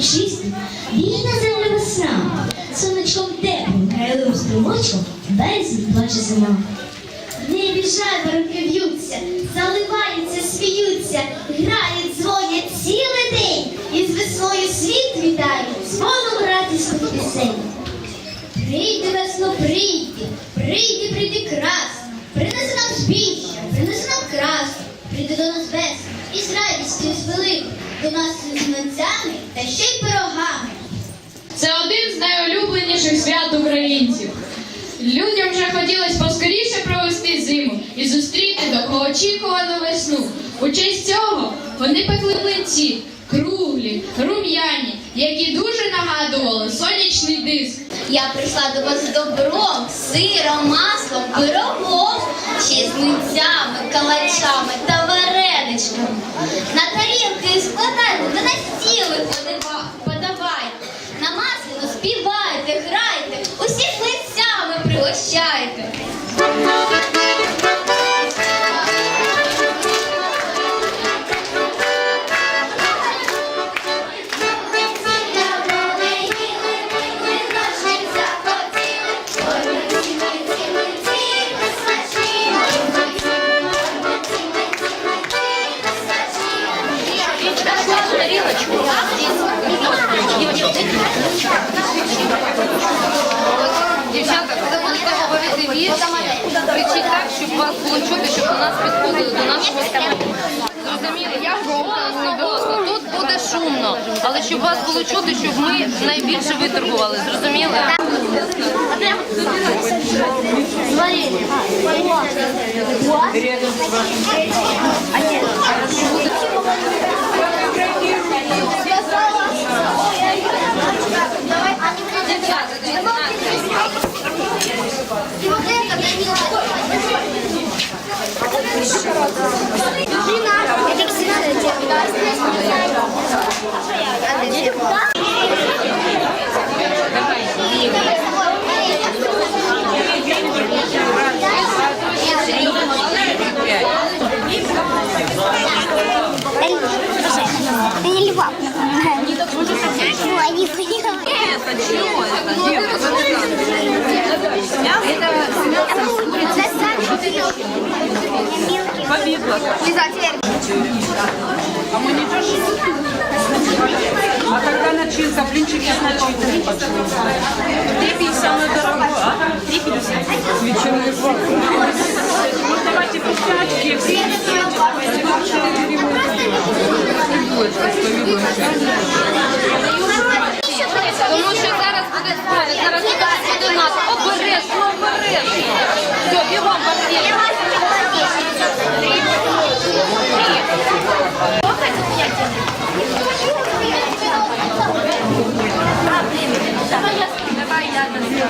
урочисті, війна земля весна, сонечком теплим, грайлим струмочком, березі плаче зима. В небі жайворонки в'ються, заливаються, сміються, грають, дзвонять цілий день. І з весною світ вітає, дзвоном радісних пісень. Прийди, весно, прийди, прийди, прийди крас, принеси нам збіжжя, принеси нам красу, прийди до нас весно, і з радістю, з великою, до нас з млинцями та ще й пирогами. Це один з найулюбленіших свят українців. Людям вже хотілося поскоріше провести зиму і зустріти довгоочікувану весну. У честь цього вони пекли млинці, круглі, рум'яні, які дуже нагадували сонячний диск. Я прийшла до вас з добром, сиром, маслом, пирогом, ще з млинцями, калачами та вас було чути, щоб до нас підходили, до нашого. Зрозуміли? Я голосно, голосно. Тут буде шумно, але щоб вас було чути, щоб ми найбільше виторгували. Зрозуміли? Дівчата, Я Побігла. А ми нічого ж. А когда начинка, блинчики от начинки пошли. Лепень самое дорогое, а? Лепень Ветчинный Ну давайте печатки, все печатки, давайте печатки. Будет, что любим. Хлопці